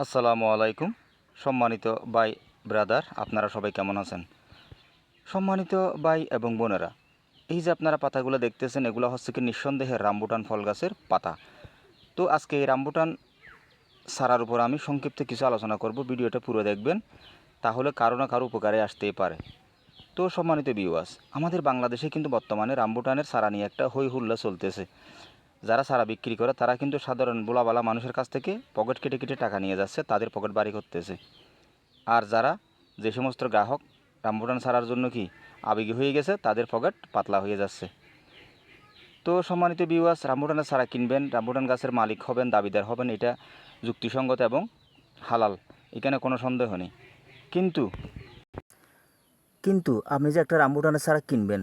আসসালামু আলাইকুম। সম্মানিত ভাই, ব্রাদার, আপনারা সবাই কেমন আছেন? সম্মানিত ভাই এবং বোনেরা, এই যে আপনারা পাতাগুলো দেখতেছেন, এগুলো হচ্ছে কি নিঃসন্দেহে রামবুটান ফল গাছের পাতা। তো আজকে এই রামবুটান সারার উপর আমি সংক্ষিপ্ত কিছু আলোচনা করব, ভিডিওটা পুরো দেখবেন, তাহলে কারও না কারও উপকারে আসতেই পারে। তো সম্মানিত বিওয়াস আমাদের বাংলাদেশে কিন্তু বর্তমানে রামবুটানের সারা নিয়ে একটা হই হুল্লা চলতেছে। যারা সারা বিক্রি করে, তারা কিন্তু সাধারণ বোলাবালা মানুষের কাছ থেকে পকেট কেটে কেটে টাকা নিয়ে যাচ্ছে, তাদের পকেট বাড়ি করতেছে। আর যারা যে সমস্ত গ্রাহক রামবুটান সারার জন্য কি আবেগী হয়ে গেছে, তাদের পকেট পাতলা হয়ে যাচ্ছে। তো সম্মানিত বিওয়াস রামবুটানের সারা কিনবেন রামবুটান গাছের মালিক হবেন, দাবিদার হবেন, এটা যুক্তিসঙ্গত এবং হালাল, এখানে কোনো সন্দেহ নেই। কিন্তু কিন্তু আপনি যে একটা রামবুটানের চারা কিনবেন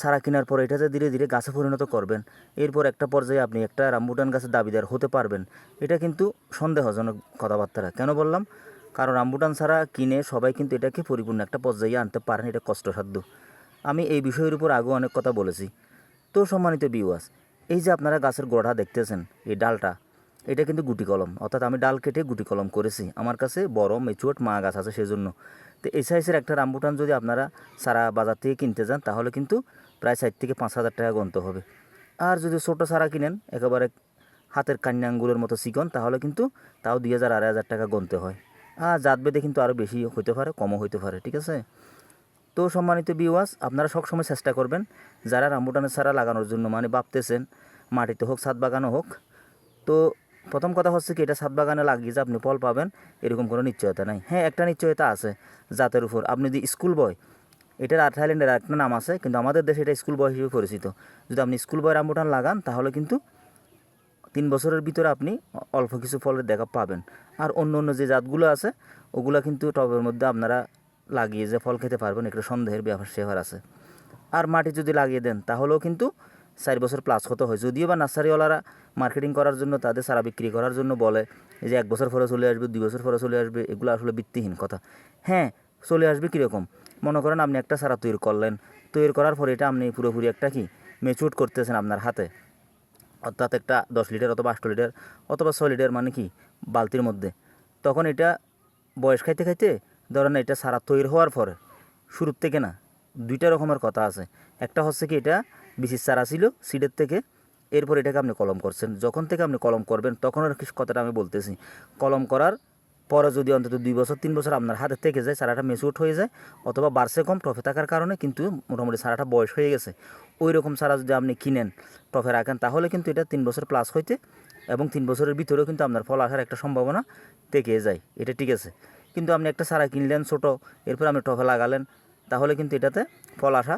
চারা কেনার পর এটা যে ধীরে ধীরে গাছে পরিণত করবেন। এরপর একটা পর্যায়ে আপনি একটা রামবুটান গাছের দাবিদার হতে পারবেন। এটা কিন্তু সন্দেহজনক কথাবার্তা কেন বললাম? কারণ রামবুটান ছাড়া কিনে সবাই কিন্তু এটাকে পরিপূর্ণ একটা পর্যায়ে আনতে পারেন, এটা কষ্টসাধ্য। আমি এই বিষয়ের উপর আগেও অনেক কথা বলেছি। তো সম্মানিত বিওয়াস এই যে আপনারা গাছের গোড়া দেখতেছেন, এই ডালটা এটা কিন্তু গুটি কলম। অর্থাৎ আমি ডাল কেটে গুটি কলম করেছি। আমার কাছে বড় মেচুয়াট মা গাছ আছে সেজন্য। তো এই সাইজের একটা রামবুটান যদি আপনারা সারা বাজার থেকে কিনতে যান, তাহলে কিন্তু প্রায় ষাট থেকে পাঁচ হাজার টাকা গন্ত হবে। আর যদি ছোটো সারা কিনেন, একেবারে হাতের কান্না আঙ্গুলের মতো চিকন, তাহলে কিন্তু তাও দুই হাজার, আড়াই হাজার টাকা গনতে হয়। আর জাত বেদে কিন্তু আরও বেশি হইতে পারে, কমও হইতে পারে, ঠিক আছে? তো সম্মানিত বিওয়াস আপনারা সবসময় চেষ্টা করবেন, যারা রামবুটানের চারা লাগানোর জন্য মানে ভাবতেছেন মাটিতে হোক, ছাদ বাগানও হোক, তো প্রথম কথা হচ্ছে কি, এটা ছাদ বাগানে লাগিয়ে যে আপনি ফল পাবেন, এরকম কোনো নিশ্চয়তা নাই। হ্যাঁ একটা নিশ্চয়তা আছে জাতের উপর। আপনি যদি স্কুল বয় এটার থাইল্যান্ডের একটা নাম আছে, কিন্তু আমাদের দেশে এটা স্কুল বয় হিসেবে পরিচিত। যদি আপনি স্কুল বয় রামবুটান লাগান, তাহলে কিন্তু তিন বছরের ভিতরে আপনি অল্প কিছু ফলের দেখা পাবেন। আর অন্য অন্য যে জাতগুলো আছে, ওগুলো কিন্তু টবের মধ্যে আপনারা লাগিয়ে যে ফল খেতে পারবেন, একটু সন্দেহের ব্যাপার সেবার আছে। আর মাটি যদি লাগিয়ে দেন, তাহলেও কিন্তু চার বছর প্লাস হতে হয়। যদিও বা নার্সারিওয়ালারা মার্কেটিং করার জন্য তাদের সারা বিক্রি করার জন্য বলে যে এক বছর পরে চলে আসবে, দুই বছর পরে চলে আসবে, এগুলো আসলে ভিত্তিহীন কথা। হ্যাঁ চলে আসবে কীরকম? মনে করেন আপনি একটা সারা তৈরি করলেন, তৈরি করার পরে এটা আপনি পুরোপুরি একটা কি মেচুর করতেছেন আপনার হাতে। অর্থাৎ একটা দশ লিটার অথবা আট লিটার অথবা ছয় লিটার মানে কি বালতির মধ্যে। তখন এটা বয়স খাইতে খাইতে ধরেন এটা সারা তৈরি হওয়ার পরে, শুরুর থেকে না দুইটা রকমের কথা আছে। একটা হচ্ছে কি এটা বিচির চারা ছিল সিডের থেকে। এরপর এটাকে আপনি কলম করছেন। যখন থেকে আপনি কলম করবেন, তখন আর কথাটা আমি বলতেছি। কলম করার পরে যদি অন্তত দুই বছর, তিন বছর আপনার হাতে থেকে যায় চারাটা মেচুট হয়ে যায়, অথবা বার্সে কম টফে থাকার কারণে কিন্তু মোটামুটি চারাটা বয়স হয়ে গেছে। ওই রকম চারা যদি আপনি কিনেন টফে রাখেন, তাহলে কিন্তু এটা তিন বছর প্লাস হইতে এবং তিন বছরের ভিতরেও কিন্তু আপনার ফল আসার একটা সম্ভাবনা থেকে যায়। এটা ঠিক আছে। কিন্তু আপনি একটা চারা কিনলেন ছোটো, এরপর আপনি টফে লাগালেন, তাহলে কিন্তু এটাতে ফল আসা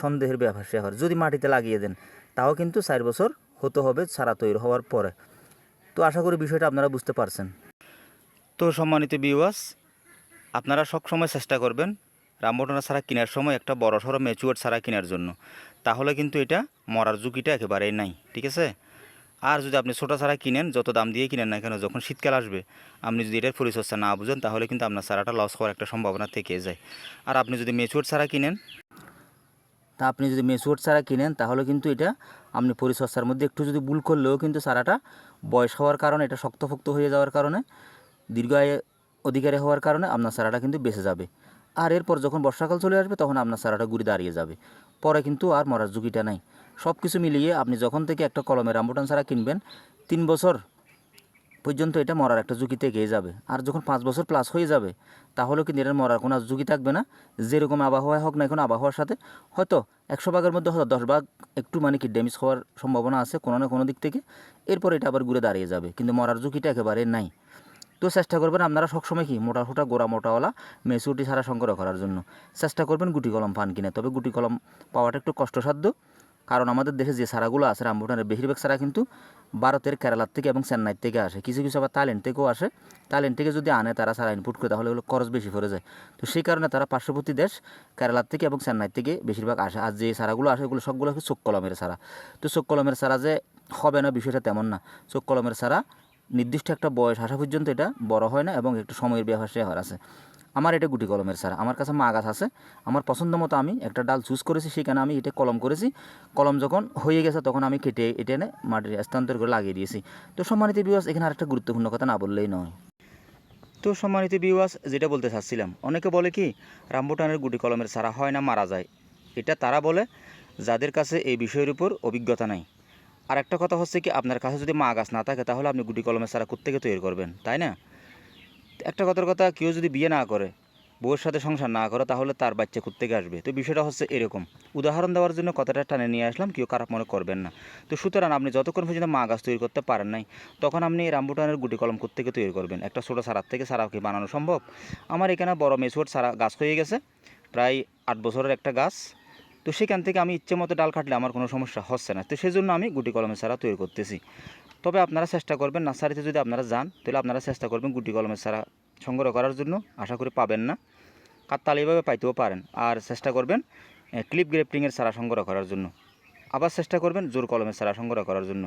সন্দেহের ব্যাপার স্যাপার যদি মাটিতে লাগিয়ে দেন, তাও কিন্তু চার বছর হতে হবে চারা তৈরি হওয়ার পরে। তো আশা করি বিষয়টা আপনারা বুঝতে পারছেন। তো সম্মানিত বিওয়াস আপনারা সবসময় চেষ্টা করবেন রামবটনা ছাড়া কেনার সময় একটা বড় সড়ো ম্যাচুয়ার ছাড়া কেনার জন্য। তাহলে কিন্তু এটা মরার ঝুঁকিটা একেবারেই নাই, ঠিক আছে? আর যদি আপনি ছোটো ছাড়া কিনেন, যত দাম দিয়ে কিনেন না কেন, যখন শীতকাল আসবে, আপনি যদি এটার পরিচর্যা না বুঝেন, তাহলে কিন্তু আপনার চারাটা লস হওয়ার একটা সম্ভাবনা থেকে যায়। আর আপনি যদি মেচুয়ার ছাড়া কিনেন তা আপনি যদি মেসুয়ার চারা কিনেন, তাহলে কিন্তু এটা আপনি পরিচর্যার মধ্যে একটু যদি ভুল করলেও কিন্তু চারাটা বয়স হওয়ার কারণে, এটা শক্তপোক্ত হয়ে যাওয়ার কারণে দীর্ঘ আয়ে অধিকারী হওয়ার কারণে আপনার চারাটা কিন্তু বেঁচে যাবে। আর এরপর যখন বর্ষাকাল চলে আসবে, তখন আপনার চারাটা ঘুরে দাঁড়িয়ে যাবে। পরে কিন্তু আর মরার ঝুঁকিটা নাই। সব কিছু মিলিয়ে আপনি যখন থেকে একটা কলমের রামবুটান চারা কিনবেন, তিন বছর পর্যন্ত এটা মরার একটা ঝুঁকি থেকেই যাবে। আর যখন পাঁচ বছর প্লাস হয়ে যাবে, তাহলেও কিন্তু এটার মরার কোনো ঝুঁকি থাকবে না। যেরকম আবহাওয়া হোক না এখন আবহাওয়ার সাথে, হয়তো একশো ভাগের মধ্যে হয়তো দশ ভাগ একটু মানে কি ড্যামেজ হওয়ার সম্ভাবনা আছে কোনো না কোনো দিক থেকে। এরপর এটা আবার ঘুরে দাঁড়িয়ে যাবে, কিন্তু মরার ঝুঁকিটা একেবারে নাই। তো চেষ্টা করবেন আপনারা সবসময় কি মোটা ফুটা গোড়া মোটাওয়ালা মেসুটি ছাড়া সংগ্রহ করার জন্য। চেষ্টা করবেন গুটি কলম পান কিনে, তবে গুটি কলম পাওয়াটা একটু কষ্টসাধ্য। কারণ আমাদের দেশে যে সারাগুলো আছে রামবুটানের বেশিরভাগ সারা কিন্তু ভারতের, কেরালার থেকে এবং চেন্নাই থেকে আসে। কিছু কিছু আবার থাইল্যান্ড থেকেও আসে। থাইল্যান্ড থেকে যদি আনে তারা সারা ইনপুট করে, তাহলে এগুলো খরচ বেশি পড়ে যায়। তো সেই কারণে তারা পার্শ্ববর্তী দেশ, কেরালার থেকে এবং চেন্নাই থেকে বেশিরভাগ আসে। আর যে সারাগুলো আসে ওগুলো সবগুলো হচ্ছে চোখ কলমের সারা। তো চোখ কলমের সারা যে হবে না, বিষয়টা তেমন না। চোখ কলমের সারা নির্দিষ্ট একটা বয়স আসা পর্যন্ত এটা বড় হয় না এবং একটু সময়ের ব্যাপার সেবার আছে। আমার এটা গুটি কলমের সারা। আমার কাছে মা গাছ আছে। আমার পছন্দ মতো আমি একটা ডাল চুজ করেছি, সেখানে আমি এটা কলম করেছি। কলম যখন হয়ে গেছে, তখন আমি কেটে এটা এনে মাটির স্থানান্তর করে লাগিয়ে দিয়েছি। তো সম্মানিত বিবাস এখানে আরেকটা গুরুত্বপূর্ণ কথা না বললেই নয়। তো সম্মানিত বিওয়াস যেটা বলতে চাচ্ছিলাম, অনেকে বলে কি রামবুটানের গুটি কলমের সারা হয় না মারা যায়। এটা তারা বলে, যাদের কাছে এই বিষয়ের উপর অভিজ্ঞতা নাই। আর একটা কথা হচ্ছে কি, আপনার কাছে যদি মা গাছ না থাকে, তাহলে আপনি গুটি কলমের সারা কোত্থেকে তৈরি করবেন? তাই না? একটা কথার কথা, কেউ যদি বিয়ে না করে, বউয়ের সাথে সংসার না করে, তাহলে তার বাচ্চা কোত্থেকে আসবে? তো বিষয়টা হচ্ছে এরকম। উদাহরণ দেওয়ার জন্য কথাটা টানে নিয়ে আসলাম, কেউ খারাপ মনে করবেন না। তো সুতরাং আপনি যতক্ষণ পর্যন্ত মা গাছ তৈরি করতে পারেন নাই, তখন আপনি রামবুটানের গুটি কলম কোত্থেকে তৈরি করবেন? একটা ছোটো সারার থেকে সারা কি বানানো সম্ভব? আমার এখানে বড় মেসুয়ার সারা গাছ হয়ে গেছে, প্রায় আট বছরের একটা গাছ। তো সেখান থেকে আমি ইচ্ছে মতো ডাল কাটলে আমার কোনো সমস্যা হচ্ছে না। তো সেই জন্য আমি গুটি কলমের সারা তৈরি করতেছি। তবে আপনারা চেষ্টা করবেন নার্সারিতে যদি আপনারা যান, তাহলে আপনারা চেষ্টা করবেন গুটি কলমের সারা সংগ্রহ করার জন্য। আশা করি পাবেন না। কাকতাল এইভাবে পাইতেও পারেন। আর চেষ্টা করবেন ক্লিপ গ্রেফটিংয়ের সারা সংগ্রহ করার জন্য। আবার চেষ্টা করবেন জোর কলমের সারা সংগ্রহ করার জন্য।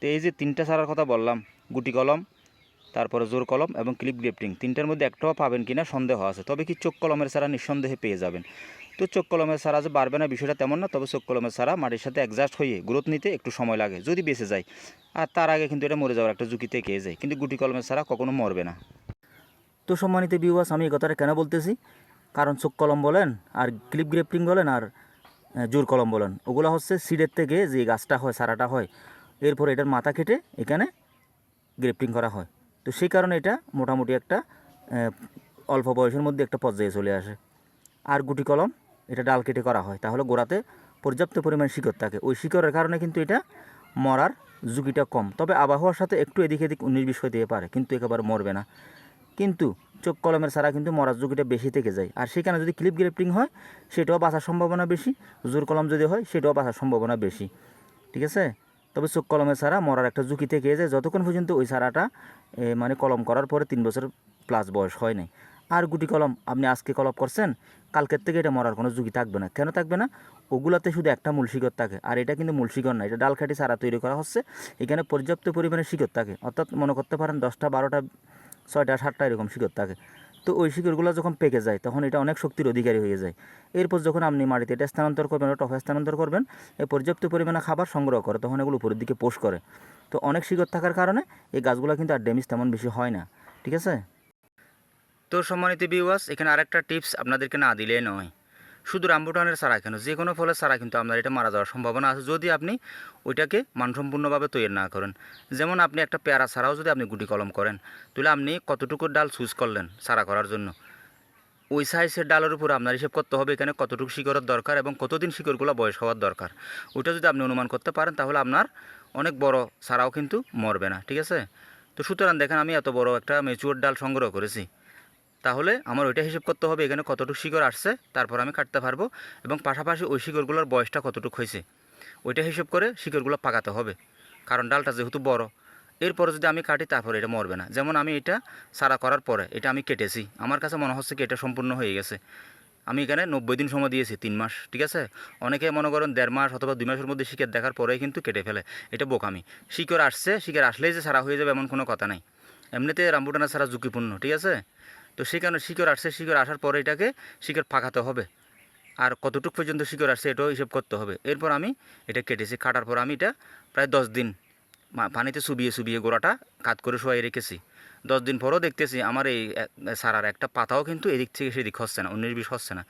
তো এই যে তিনটা সারার কথা বললাম গুটি কলম, তারপরে জোর কলম এবং ক্লিপ গ্রেফটিং, তিনটার মধ্যে একটাও পাবেন কিনা সন্দেহ আছে। তবে কি চোখ কলমের সারা নিঃসন্দেহে পেয়ে যাবেন। তো চোখ কলমের সারা যে বাড়বে না, বিষয়টা তেমন না, তবে চোখ কলমের সারা মাটির সাথে অ্যাডজাস্ট হয়ে গ্রোথ নিতে একটু সময় লাগে, যদি বেঁচে যায়। আর তার আগে কিন্তু এটা মরে যাওয়ার একটা ঝুঁকি থেকে যায়, কিন্তু গুটি কলমের সারা কখনো মরবে না। তো সম্মানিত বিওয়াস আমি এই কথাটা কেন বলতেছি? কারণ চোখ কলম বলেন, আর ক্লিপ গ্রেফটিং বলেন, আর জোর কলম বলেন, ওগুলো হচ্ছে সিডের থেকে যে গাছটা হয়, সারাটা হয়, এরপর এটার মাথা কেটে এখানে গ্রেফটিং করা হয়। তো সেই কারণে এটা মোটামুটি একটা অল্প বয়সের মধ্যে একটা পর্যায়ে চলে আসে। আর গুটি কলম এটা ডাল কেটে করা হয়। তাহলে গোড়াতে পর্যাপ্ত পরিমাণ শিকড় থাকে। ওই শিকড়ের কারণে কিন্তু এটা মরার ঝুঁকিটা কম। তবে আবহাওয়ার সাথে একটু এদিক এদিক উনিশ বিশ হতে পারে কিন্তু একেবারে মরবে না। কিন্তু চোখ কলমের ছাড়া কিন্তু মরার ঝুঁকিটা বেশি থেকে যায়। আর সেখানে যদি ক্লিপ গ্রেফটিং হয় সেটাও বাঁচার সম্ভাবনা বেশি। জোর কলম যদি হয় সেটাও বাঁচার সম্ভাবনা বেশি। ঠিক আছে? তবে চোখ কলমের ছাড়া মরার একটা ঝুঁকি থেকে যায়। যতক্ষণ পর্যন্ত ওই এ, মানে কলম করার পরে তিন বছর প্লাস বয়স হয় নাই। আর গুটি কলম আপনি আজকে কলম করছেন কালকের থেকে এটা মরার কোনো ঝুঁকি থাকবে না। কেন থাকবে না? ওগুলাতে শুধু একটা মূল শিকড় থাকে, আর এটা কিন্তু মূল শিকড় না, এটা ডাল কাটি সারা তৈরি করা হচ্ছে। এখানে পর্যাপ্ত পরিমাণে শিকড় থাকে, অর্থাৎ মনে করতে পারেন দশটা, বারোটা, ছয়টা, সাতটা এরকম শিকড় থাকে। তো ওই শিকড়গুলো যখন পেকে যায়, তখন এটা অনেক শক্তির অধিকারী হয়ে যায়। এরপর যখন আপনি মাটিতে এটা স্থানান্তর করবেন টফে স্থানান্তর করবেন এই পর্যাপ্ত পরিমাণে খাবার সংগ্রহ করে, তখন এগুলো উপরের দিকে পোষ করে। তো অনেক শিকড় থাকার কারণে এই গাছগুলো কিন্তু আর ড্যামেজ তেমন বেশি হয় না। ঠিক আছে? তো সম্মানিত বিওয়াস এখানে আরেকটা টিপস আপনাদেরকে না দিলে নয়। শুধু রামবুটানের সারা কেন? যে কোনো ফলের সারা কিন্তু আপনার এটা মারা যাওয়ার সম্ভাবনা আছে যদি আপনি ওইটাকে মানসম্পূর্ণভাবে তৈরি না করেন। যেমন আপনি একটা পেয়ারা ছাড়াও যদি আপনি গুটি কলম করেন, তাহলে আপনি কতটুকু ডাল চুজ করলেন সারা করার জন্য? ওই সাইজের ডালের উপর আপনার হিসেব করতে হবে এখানে কতটুকু শিকড়ের দরকার এবং কতদিন শিকড়গুলো বয়স হওয়ার দরকার। ওইটা যদি আপনি অনুমান করতে পারেন, তাহলে আপনার অনেক বড় সারাও কিন্তু মরবে না, ঠিক আছে? তো সুতরাং দেখেন আমি এত বড় একটা মেচুয়ার ডাল সংগ্রহ করেছি। তাহলে আমার ওইটা হিসেব করতে হবে এখানে কতটুকু শিকড় আসছে, তারপর আমি কাটতে পারব এবং পাশাপাশি ওই শিকড়গুলোর বয়সটা কতটুকু হয়েছে, ওইটা হিসেব করে শিকড়গুলো পাকাতে হবে। কারণ ডালটা যেহেতু বড়, এরপরে যদি আমি কাটি তারপরে এটা মরবে না। যেমন আমি এটা সারা করার পরে এটা আমি কেটেছি, আমার কাছে মনে হচ্ছে কি এটা সম্পূর্ণ হয়ে গেছে। আমি এখানে নব্বই দিন সময় দিয়েছি, তিন মাস, ঠিক আছে? অনেকে মনে করেন দেড় মাস অথবা দুই মাসের মধ্যে শিকার দেখার পরেই কিন্তু কেটে ফেলে, এটা বোকামি। শিকড় আসছে শিকার আসলেই যে সারা হয়ে যাবে এমন কোনো কথা নাই। এমনিতে রামবুটানা সারা ঝুঁকিপূর্ণ, ঠিক আছে? তো সেই কারণে শিকড় আসছে, শিকড় আসার পরে এটাকে শিকড় পাকাতে হবে। আর কতটুকু পর্যন্ত শিকড় আসছে এটাও হিসেব করতে হবে। এরপর আমি এটা কেটেছি, কাটার পর আমি এটা প্রায় দশ দিন পানিতে চুবিয়ে চুবিয়ে গোড়াটা কাত করে শোয়াই রেখেছি। দশ দিন পরও দেখতেছি আমার এই সারার একটা পাতাও কিন্তু এদিক থেকে সেদিক হচ্ছে না উনিশ বিশ হচ্ছে না।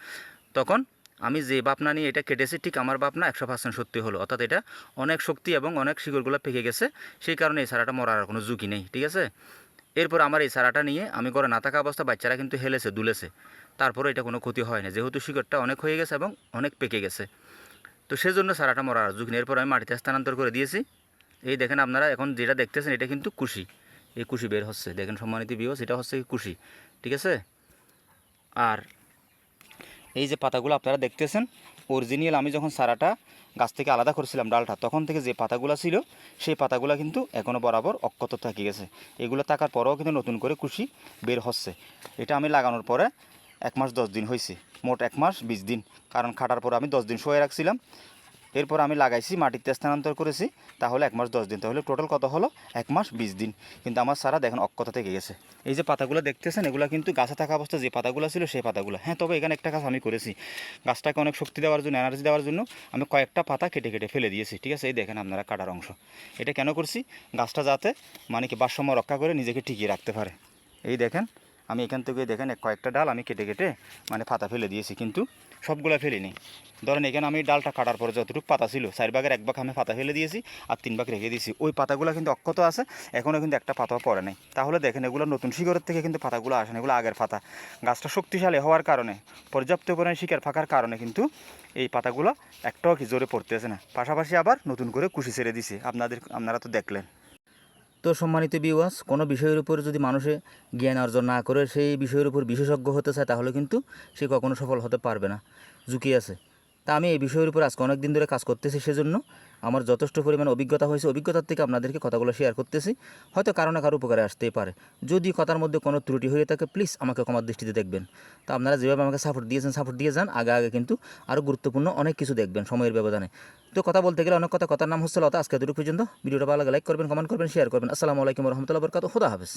তখন আমি যে বাপনা নিয়ে এটা কেটেছি, ঠিক আমার বাপনা একশো পার্সেন্ট সত্যি হলো। অর্থাৎ এটা অনেক শক্তি এবং অনেক শিকড়গুলো পেকে গেছে, সেই কারণে এই সারাটা মরার কোনো ঝুঁকি নেই, ঠিক আছে? এরপর আমার এই সারাটা নিয়ে আমি ঘরে না থাকা অবস্থা বাচ্চারা কিন্তু হেলেছে, দুলেছে। তারপরে এটা কোনো ক্ষতি হয় না। যেহেতু শিকড়টা অনেক হয়ে গেছে এবং অনেক পেকে গেছে। তো সেজন্য সারাটা মরার ঝুঁকি এরপর আমি মাটিতে স্থানান্তর করে দিয়েছি। এই দেখেন আপনারা এখন যেটা দেখতেছেন, এটা কিন্তু কুশি। এই কুশি বের হচ্ছে। দেখেন সম্মানিত বিও সেটা হচ্ছে কুশি। ঠিক আছে? আর এই যে পাতাগুলো আপনারা দেখতেছেন অরিজিনাল আমি যখন সারাটা গাছ থেকে আলাদা করেছিলাম ডালটা, তখন থেকে যে পাতাগুলো ছিল, সেই পাতাগুলো কিন্তু এখনও বরাবর অক্ষত থাকি গেছে। এগুলো থাকার পরেও কিন্তু নতুন করে কুশি বের হচ্ছে। এটা আমি লাগানোর পরে এক মাস দশ দিন হয়েছে মোট এক মাস বিশ দিন। কারণ খাটার পর আমি দশ দিন শুয়ে রাখছিলাম। এরপর আমি লাগাইছি, মাটিতে স্থানান্তর করেছি, তাহলে এক মাস দশ দিন। তাহলে টোটাল কত হলো? এক মাস বিশ দিন। কিন্তু আমার সারা দেখেন অক্ষত থেকে গেছে। এই যে পাতাগুলো দেখতেছেন, এগুলো কিন্তু গাছে থাকা অবস্থা যে পাতাগুলো ছিল সেই পাতাগুলো। হ্যাঁ তবে এখানে একটা কাজ আমি করেছি। গাছটাকে অনেক শক্তি দেওয়ার জন্য এনার্জি দেওয়ার জন্য আমি কয়েকটা পাতা কেটে কেটে ফেলে দিয়েছি। ঠিক আছে, এই দেখেন আপনারা কাটার অংশ। এটা কেন করছি? গাছটা যাতে মানে কি ভারসাম্য রক্ষা করে নিজেকে টিকিয়ে রাখতে পারে। এই দেখেন আমি এখান থেকে দেখেন কয়েকটা ডাল আমি কেটে কেটে মানে পাতা ফেলে দিয়েছি, কিন্তু সবগুলো ফেলিনি। ধরেন এখানে আমি ডালটা কাটার পরে যতটুকু পাতা ছিল, চার ভাগের এক ভাগ আমি পাতা ফেলে দিয়েছি আর তিন ভাগ রেখে দিয়েছি। ওই পাতাগুলো কিন্তু অক্ষত আছে এখনও কিন্তু একটা পাতাও পড়ে নাই। তাহলে দেখেন এগুলো নতুন শিকড়ের থেকে কিন্তু পাতাগুলো আসে না, এগুলো আগের পাতা। গাছটা শক্তিশালী হওয়ার কারণে, পর্যাপ্ত পরিমাণে শিকার ফাঁকার কারণে কিন্তু এই পাতাগুলো একটাও কি জোরে পড়তেছে না। পাশাপাশি আবার নতুন করে কুশি ছেড়ে দিছে। আপনাদের আপনারা তো দেখলেন। তো সম্মানিত বিওয়াস কোনো বিষয়ের উপর যদি মানুষে জ্ঞান অর্জন না করে সেই বিষয়ের উপর বিশেষজ্ঞ হতে চায়, তাহলে কিন্তু সে কখনো সফল হতে পারবে না। ঝুঁকি আছে। তা আমি এই বিষয়ের উপর আজকে অনেক দিন ধরে কাজ করতেছি, সেজন্য আমার যথেষ্ট পরিমাণ অভিজ্ঞতা হয়েছে, অভিজ্ঞতার থেকে আপনাদেরকে কথাগুলো শেয়ার করতেছি। হয়তো কারও না কারও উপকারে আসতেই পারে। যদি কথার মধ্যে কোনো ত্রুটি হয়ে থাকে প্লিজ আমাকে ক্ষমার দৃষ্টিতে দেখবেন। তো আপনারা যেভাবে আমাকে সাপোর্ট দিয়েছেন সাপোর্ট দিয়ে যান, আগে আগে কিন্তু আরও গুরুত্বপূর্ণ অনেক কিছু দেখবেন সময়ের ব্যবধানে। তো কথা বলতে গেলে অনেক কথা, কথার নাম হচ্ছে লতা। আজকে দুটো পর্যন্ত। ভিডিওটা ভালো লাগে লাইক করবেন কমেন্ট করবেন শেয়ার করবেন। আসসালামু আলাইকুম রহমতুল্লাহ বরকাত খুদা হাফেজ।